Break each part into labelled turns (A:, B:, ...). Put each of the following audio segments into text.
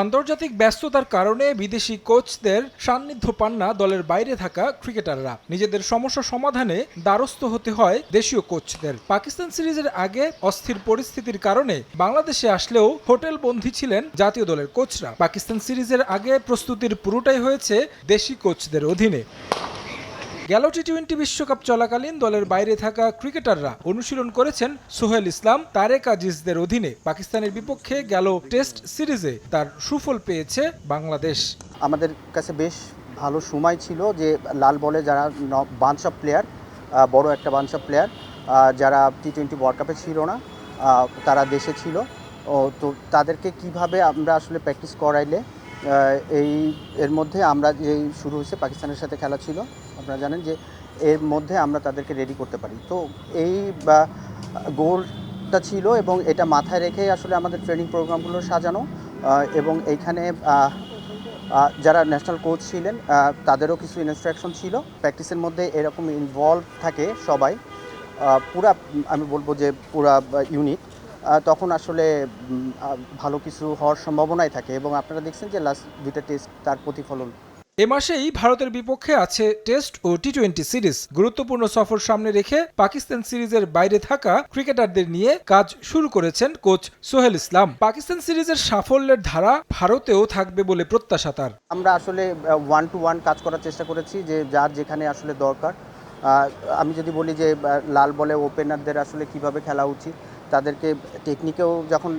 A: আন্তর্জাতিক ব্যস্ততার কারণে বিদেশি কোচদের সান্নিধ্য পান না দলের বাইরে থাকা ক্রিকেটাররা। নিজেদের সমস্যা সমাধানে দ্বারস্থ হতে হয় দেশীয় কোচদের। পাকিস্তান সিরিজের আগে অস্থির পরিস্থিতির কারণে বাংলাদেশে আসলেও হোটেল বন্দী ছিলেন জাতীয় দলের কোচরা। পাকিস্তান সিরিজের আগে প্রস্তুতির পুরোটাই হয়েছে দেশি কোচদের অধীনে। গেল টি টোয়েন্টি বিশ্বকাপ চলাকালীন দলের বাইরে থাকা ক্রিকেটাররা অনুশীলন করেছেন সোহেল ইসলাম, তারেক আজিজদের অধীনে। পাকিস্তানের বিপক্ষে গেল টেস্ট সিরিজে তার সুফল পেয়েছে বাংলাদেশ।
B: আমাদের কাছে বেশ ভালো সময় ছিল যে লাল বলে যারা বাঞ্চ অফ প্লেয়ার বড় একটা বাঞ্চ অফ প্লেয়ার যারা টি টোয়েন্টি ওয়ার্ল্ড কাপে ছিল না তারা দেশে ছিল। ও, তো তাদেরকে কীভাবে আমরা আসলে প্র্যাকটিস করাইলে এই এর মধ্যে আমরা যে শুরু হয়েছে পাকিস্তানের সাথে খেলা ছিল, আপনারা জানেন যে এর মধ্যে আমরা তাদেরকে রেডি করতে পারি। তো এই বা গোলটা ছিল এবং এটা মাথায় রেখেই আসলে আমাদের ট্রেনিং প্রোগ্রামগুলো সাজানো এবং এইখানে যারা ন্যাশনাল কোচ ছিলেন তাদেরও কিছু ইনস্ট্রাকশন ছিল। প্র্যাকটিসের মধ্যে এরকম ইনভলভ থাকে সবাই। পুরা, আমি বলব যে পুরা ইউনিট তখন আসলে ভালো কিছু হওয়ার সম্ভাবনাই থাকে এবং আপনারা দেখছেন যে লাস্ট দুইটা টেস্ট তার প্রতিফলন।
A: এ মাসেই ভারতের বিপক্ষে আছে টেস্ট ও টি টোয়েন্টি সিরিজ গুরুত্বপূর্ণ সফর সামনে রেখে পাকিস্তান সিরিজের বাইরে থাকা ক্রিকেটারদের নিয়ে কাজ শুরু করেছেন কোচ সোহেল ইসলাম। পাকিস্তান সিরিজের সাফল্যের ধারা ভারতেও থাকবে বলে প্রত্যাশা তার।
B: আমরা আসলে ওয়ান টু ওয়ান কাজ করার চেষ্টা করেছি যে যার যেখানে আসলে দরকার। আমি যদি বলি যে লাল বলে ওপেনারদের আসলে কীভাবে খেলা উচিত তাদেরকে টেকনিকেও যখন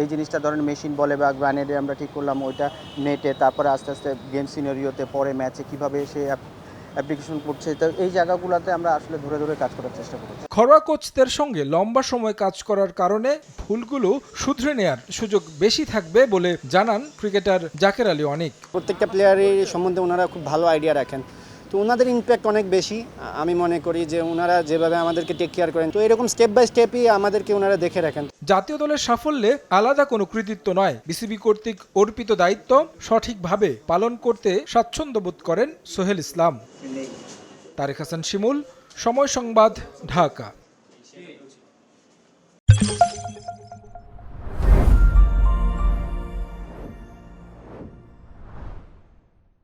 B: এই জিনিসটা ধরেন মেশিন বলে বা গ্রানেডে আমরা ঠিক করলাম ওইটা নেটে তারপরে আস্তে আস্তে গেম সিনারিওতে পরে ম্যাচে কীভাবে সে অ্যাপ্লিকেশন করছে তো এই জায়গাগুলোতে আমরা আসলে ধরে ধরে কাজ করার চেষ্টা করেছি।
A: ঘরোয়া কোচদের সঙ্গে লম্বা সময় কাজ করার কারণে ভুলগুলো শুধরে নেয়ার সুযোগ বেশি থাকবে বলে জানান ক্রিকেটার জাকের আলী অনেক।
C: প্রত্যেকটা প্লেয়ারের সম্বন্ধে ওনারা খুব ভালো আইডিয়া রাখেন। তো ওনাদের ইম্প্যাক্ট অনেক বেশি আমি মনে করি যে ওনারা যেভাবে আমাদেরকে টেক কেয়ার করেন। তো এরকম স্টেপ বাই স্টেপই আমাদেরকে ওনারা দেখে রাখেন।
A: জাতীয় দলের সাফল্যে আলাদা কোনো কৃতিত্ব নয়। বিসিবি কর্তৃক অর্পিত দায়িত্ব সঠিকভাবে পালন করতে স্বাচ্ছন্দ্য বোধ করেন সোহেল ইসলাম। তারেক হাসান শিমুল, সময় সংবাদ, ঢাকা।